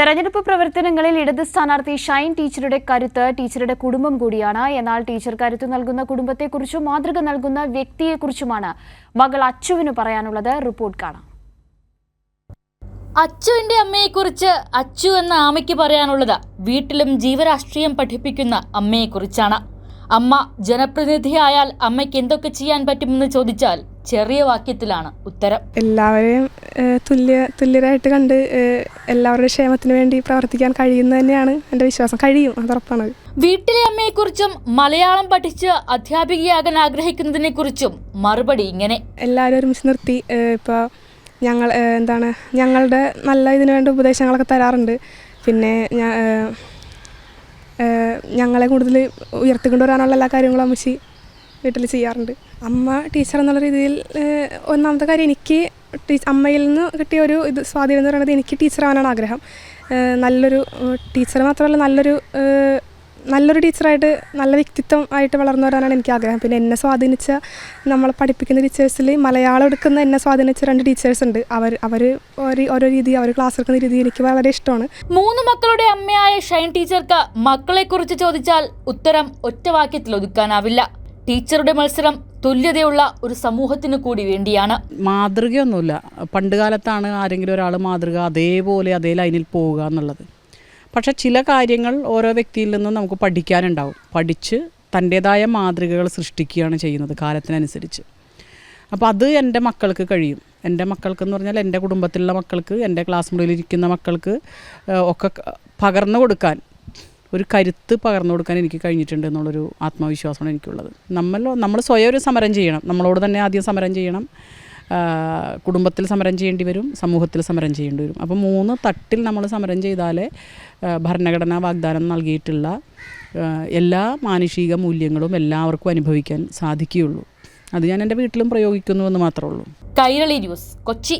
തെരഞ്ഞെടുപ്പ് പ്രവർത്തനങ്ങളിൽ ഇടത് സ്ഥാനാർത്ഥി ഷൈൻ ടീച്ചറുടെ കരുത്ത് ടീച്ചറുടെ കുടുംബം കൂടിയാണ്. എന്നാൽ ടീച്ചർ കരുത്ത് നൽകുന്ന കുടുംബത്തെക്കുറിച്ചും മാതൃക നൽകുന്ന വ്യക്തിയെക്കുറിച്ചുമാണ് മകൾ അച്ചുവിന് പറയാനുള്ളത്. റിപ്പോർട്ട് കാണാം. അച്ചുവിന്റെ അമ്മയെക്കുറിച്ച് അച്ചു എന്ന ആമയ്ക്ക് പറയാനുള്ളത് വീട്ടിലും ജീവരാഷ്ട്രീയം പഠിപ്പിക്കുന്ന അമ്മയെക്കുറിച്ചാണ്. അമ്മ ജനപ്രതിനിധിയായാൽ അമ്മയ്ക്ക് എന്തൊക്കെ ചെയ്യാൻ പറ്റുമെന്ന് ചോദിച്ചാൽ ചെറിയ വാക്യത്തിലാണ് ഉത്തരം. എല്ലാവരെയും തുല്യ തുല്യരായിട്ട് കണ്ട് എല്ലാവരുടെ ക്ഷേമത്തിന് വേണ്ടി പ്രവർത്തിക്കാൻ കഴിയുന്നത് തന്നെയാണ് എന്റെ വിശ്വാസം. കഴിയും അത്. ഉറപ്പാണ് വീട്ടിലെ അമ്മയെക്കുറിച്ചും മലയാളം പഠിച്ച് അധ്യാപികയാകാൻ ആഗ്രഹിക്കുന്നതിനെ കുറിച്ചും മറുപടി ഇങ്ങനെ. എല്ലാവരും ഒരുമിച്ച് നിർത്തി ഇപ്പോൾ ഞങ്ങൾ എന്താണ് ഞങ്ങളുടെ നല്ല ഇതിനു വേണ്ട ഉപദേശങ്ങളൊക്കെ തരാറുണ്ട്. പിന്നെ ഞങ്ങളെ കൂടുതൽ ഉയർത്തിക്കൊണ്ടുവരാനുള്ള എല്ലാ കാര്യങ്ങളും അമ്മച്ചി വീട്ടിൽ ചെയ്യാറുണ്ട്. അമ്മ ടീച്ചർ എന്നുള്ള രീതിയിൽ ഒന്നാമത്തെ കാര്യം എനിക്ക് അമ്മയിൽ നിന്ന് കിട്ടിയ ഒരു ഇത് സ്വാധീനം എന്ന് പറയുന്നത് എനിക്ക് ടീച്ചർ ആവാനാണ് ആഗ്രഹം. നല്ലൊരു ടീച്ചർ മാത്രമല്ല നല്ലൊരു നല്ലൊരു ടീച്ചറായിട്ട് നല്ല വ്യക്തിത്വം ആയിട്ട് വളർന്നു വരാനാണ് എനിക്ക് ആഗ്രഹം. പിന്നെ എന്നെ സ്വാധീനിച്ച നമ്മളെ പഠിപ്പിക്കുന്ന ടീച്ചേഴ്സിൽ മലയാളം എടുക്കുന്ന എന്നെ സ്വാധീനിച്ച രണ്ട് ടീച്ചേഴ്സ് ഉണ്ട്. അവർ അവർ ഓരോ രീതി അവർ ക്ലാസ് എടുക്കുന്ന രീതി എനിക്ക് വളരെ ഇഷ്ടമാണ്. മൂന്ന് മക്കളുടെ അമ്മയായ ഷൈൻ ടീച്ചർക്ക് മക്കളെക്കുറിച്ച് ചോദിച്ചാൽ ഉത്തരം ഒറ്റ വാക്യത്തിൽ ഒതുക്കാനാവില്ല. ടീച്ചറുടെ മത്സരം തുല്യതയുള്ള ഒരു സമൂഹത്തിന് കൂടി വേണ്ടിയാണ്. മാതൃകയൊന്നുമില്ല. പണ്ട് കാലത്താണ് ആരെങ്കിലും ഒരാൾ മാതൃക അതേപോലെ അതേ ലൈനിൽ പോവുക എന്നുള്ളത്. പക്ഷേ ചില കാര്യങ്ങൾ ഓരോ വ്യക്തിയിൽ നിന്നും നമുക്ക് പഠിക്കാനുണ്ടാവും. പഠിച്ച് തന്റേതായ മാതൃകകൾ സൃഷ്ടിക്കുകയാണ് ചെയ്യുന്നത് കാലത്തിനനുസരിച്ച്. അപ്പോൾ അത് എന്റെ മക്കൾക്ക് കഴിയും. എന്റെ മക്കൾക്ക് എന്ന് പറഞ്ഞാൽ എന്റെ കുടുംബത്തിലുള്ള മക്കൾക്ക് എന്റെ ക്ലാസ് മുറിയിലിരിക്കുന്ന മക്കൾക്ക് ഒക്കെ പകർന്നു കൊടുക്കാൻ ഒരു കരുത്ത് പകർന്നു കൊടുക്കാൻ എനിക്ക് കഴിഞ്ഞിട്ടുണ്ട് എന്നുള്ളൊരു ആത്മവിശ്വാസമാണ് എനിക്കുള്ളത്. നമ്മൾ നമ്മൾ സ്വയം ഒരു സമരം ചെയ്യണം. നമ്മളോട് തന്നെ ആദ്യം സമരം ചെയ്യണം. കുടുംബത്തിൽ സമരം ചെയ്യേണ്ടി വരും സമൂഹത്തിൽ സമരം ചെയ്യേണ്ടി വരും. അപ്പോൾ മൂന്ന് തട്ടിൽ നമ്മൾ സമരം ചെയ്താലേ ഭരണഘടനാ വാഗ്ദാനം നൽകിയിട്ടുള്ള എല്ലാ മാനുഷിക മൂല്യങ്ങളും എല്ലാവർക്കും അനുഭവിക്കാൻ സാധിക്കുകയുള്ളൂ. അത് ഞാൻ എന്റെ വീട്ടിലും പ്രയോഗിക്കുന്നു എന്ന് മാത്രമേ ഉള്ളൂ. കൈരളി ന്യൂസ് കൊച്ചി.